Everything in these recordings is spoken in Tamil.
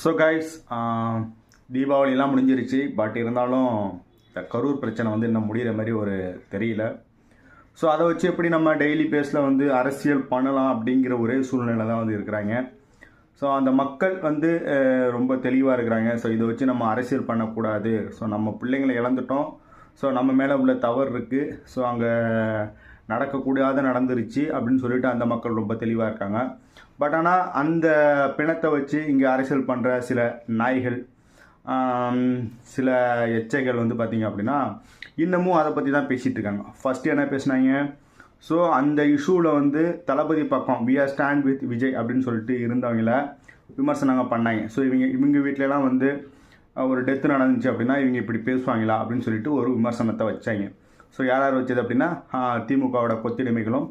ஸோ கைஸ் தீபாவளிலாம் முடிஞ்சிருச்சு. பட் இருந்தாலும் இந்த கரூர் பிரச்சனை வந்து இன்னும் முடிகிற மாதிரி ஒரு தெரியல. ஸோ அதை வச்சு எப்படி நம்ம டெய்லி பேஸில் வந்து அரசியல் பண்ணலாம் அப்படிங்கிற ஒரே சூழ்நிலை தான் வந்து இருக்கிறாங்க. ஸோ அந்த மக்கள் வந்து ரொம்ப தெளிவாக இருக்கிறாங்க. ஸோ இதை வச்சு நம்ம அரசியல் பண்ணக்கூடாது. ஸோ நம்ம பிள்ளைங்களை இழந்துட்டோம். ஸோ நம்ம மேலே உள்ள தவறு இருக்குது ஸோ அங்கே நடக்கக்கூடாது நடந்துருச்சு அப்படின்னு சொல்லிட்டு அந்த மக்கள் ரொம்ப தெளிவாக இருக்காங்க. பட் ஆனால் அந்த பிணத்தை வச்சு இங்கே அரசியல் பண்ணுற சில நாய்கள் சில எச்சைகள் வந்து பார்த்திங்க அப்படின்னா இன்னமும் அதை பற்றி தான் பேசிகிட்டு இருக்காங்க. ஃபஸ்ட்டு என்ன பேசுனாங்க? ஸோ அந்த இஷ்யூவில் வந்து தளபதி பக்கம் we are stand with Vijay அப்படின்னு சொல்லிட்டு இருந்தவங்கள விமர்சனங்க பண்ணாங்க. ஸோ இவங்க இவங்க வீட்டிலலாம் வந்து ஒரு டெத்து நடந்துச்சு அப்படின்னா இவங்க இப்படி பேசுவாங்களா அப்படின்னு சொல்லிட்டு ஒரு விமர்சனத்தை வச்சாங்க. ஸோ யார் யார் வச்சது அப்படின்னா திமுகவோட கொத்தடிமைகளும்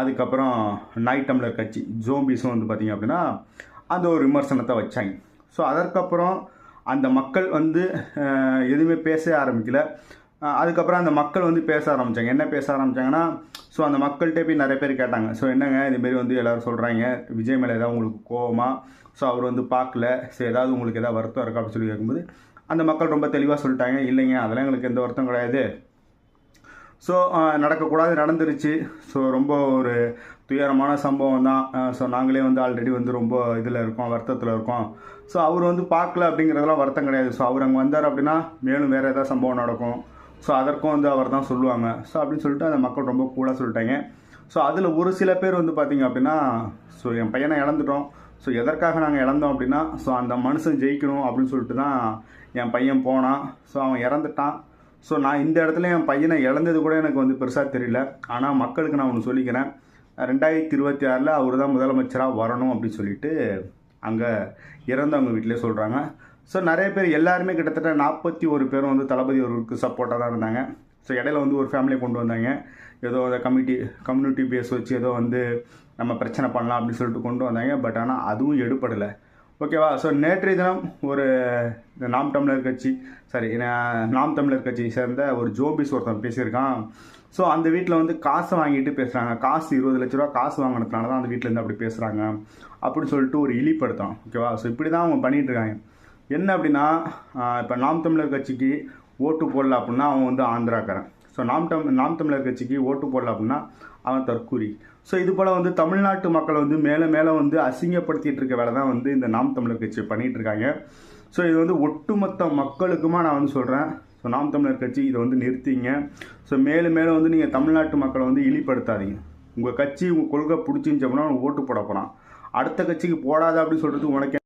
அதுக்கப்புறம் நாய் டம்ளர் கட்சி ஜோம்பிஸும் வந்து பார்த்தீங்க அப்படின்னா அந்த ஒரு விமர்சனத்தை வச்சாங்க. ஸோ அதற்கப்புறம் அந்த மக்கள் வந்து எதுவுமே பேச ஆரம்பிக்கல. அதுக்கப்புறம் அந்த மக்கள் வந்து பேச ஆரம்பித்தாங்க என்ன பேச ஆரம்பித்தாங்கன்னா ஸோ அந்த மக்கள்கிட்ட போய் நிறைய பேர் கேட்டாங்க. ஸோ என்னங்க இதுமாரி வந்து எல்லோரும் சொல்கிறாங்க விஜய் மேலே ஏதாவது உங்களுக்கு கோவமா? ஸோ அவர் வந்து பார்க்கல. ஸோ ஏதாவது உங்களுக்கு ஏதாவது வருத்தம் இருக்கா அப்படின்னு சொல்லி கேட்கும்போது அந்த மக்கள் ரொம்ப தெளிவாக சொல்லிட்டாங்க. இல்லைங்க அதெல்லாம் எங்களுக்கு எந்த வருத்தம் கிடையாது. ஸோ uh, நடக்கக்கூடாது நடந்துருச்சு. ஸோ ரொம்ப ஒரு துயரமான சம்பவம் தான். Uh, ஸோ நாங்களே வந்து ஆல்ரெடி வந்து ரொம்ப இதில் இருக்கோம் வருத்தத்தில் இருக்கோம். ஸோ அவர் வந்து பார்க்கல அப்படிங்கிறதெல்லாம் வருத்தம் கிடையாது. ஸோ அவர் அங்கே வந்தார் அப்படின்னா மேலும் வேறு ஏதாவது சம்பவம் நடக்கும். ஸோ அதற்கும் வந்து அவர் தான் சொல்லுவாங்க. ஸோ அப்படின்னு சொல்லிட்டு அந்த மக்கள் ரொம்ப கூலாக சொல்லிட்டாங்க. ஸோ அதில் ஒரு சில பேர் வந்து பார்த்திங்க அப்படின்னா ஸோ என் பையனை இழந்துட்டோம். ஸோ எதற்காக நாங்கள் இழந்தோம் அப்படின்னா ஸோ அந்த மனுஷன் ஜெயிக்கணும் அப்படின்னு சொல்லிட்டு தான் என் பையன் போனான். ஸோ அவன் இறந்துட்டான். ஸோ நான் இந்த இடத்துல என் பையனை இழந்தது கூட எனக்கு வந்து பெருசாக தெரியல. ஆனால் மக்களுக்கு நான் ஒன்று சொல்லிக்கிறேன். ரெண்டாயிரத்தி இருபத்தி ஆறில் அவர் தான் முதலமைச்சராக வரணும் அப்படின்னு சொல்லிட்டு அங்கே இறந்தவங்க வீட்டிலே சொல்கிறாங்க ஸோ நிறைய பேர் எல்லாருமே கிட்டத்தட்ட நாற்பத்தி ஒரு பேரும் வந்து தளபதி அவர்களுக்கு சப்போர்ட்டாக தான் இருந்தாங்க. ஸோ இடையில வந்து ஒரு ஃபேமிலியை கொண்டு வந்தாங்க. ஏதோ அந்த கம்யூனிட்டி கம்யூனிட்டி பேஸ் வச்சு ஏதோ வந்து நம்ம பிரச்சனை பண்ணலாம் அப்படின்னு சொல்லிட்டு கொண்டு வந்தாங்க. பட் ஆனால் அதுவும் எடுப்படலை ஓகேவா? ஸோ நேற்றைய தினம் ஒரு நாம் தமிழர் கட்சி சாரி நாம் தமிழர் கட்சியை சேர்ந்த ஒரு ஜோபிஸ் ஒருத்தன் பேசியிருக்கான். ஸோ அந்த வீட்டில் வந்து காசு வாங்கிட்டு பேசுகிறாங்க காசு இருபது லட்ச ரூபா காசு வாங்கினதுனால தான் அந்த வீட்டிலேருந்து அப்படி பேசுகிறாங்க அப்படின்னு சொல்லிட்டு ஒரு இழிப்படுத்தம். ஓகேவா? ஸோ இப்படி தான் அவங்க பண்ணிகிட்டு இருக்காங்க. என்ன அப்படின்னா இப்போ நாம் தமிழர் கட்சிக்கு ஓட்டு போடல அப்படின்னா அவன் வந்து ஆந்திராக்காரன். ஸோ நாம் தம் நாம் தமிழர் கட்சிக்கு ஓட்டு போடல அப்படின்னா அவன் தற்கூரி ஸோ இது போல் வந்து தமிழ்நாட்டு மக்களை வந்து மேலே மேலே வந்து அசிங்கப்படுத்திகிட்டு இருக்க வேலை தான் வந்து இந்த நாம் தமிழர் கட்சி பண்ணிகிட்டு இருக்காங்க. ஸோ இது வந்து ஒட்டுமொத்த மக்களுக்குமா நான் வந்து சொல்கிறேன் ஸோ நாம் தமிழர் கட்சி இதை வந்து நிறுத்திங்க. ஸோ மேலும் மேலும் வந்து நீங்கள் தமிழ்நாட்டு மக்களை வந்து இழிப்படுத்தாதீங்க. உங்கள் கட்சி உங்கள் கொள்கை பிடிச்சிருந்துச்சு அப்படின்னா ஓட்டு போட போகிறான் அடுத்த கட்சிக்கு போடாத அப்படின்னு சொல்கிறது உனக்கு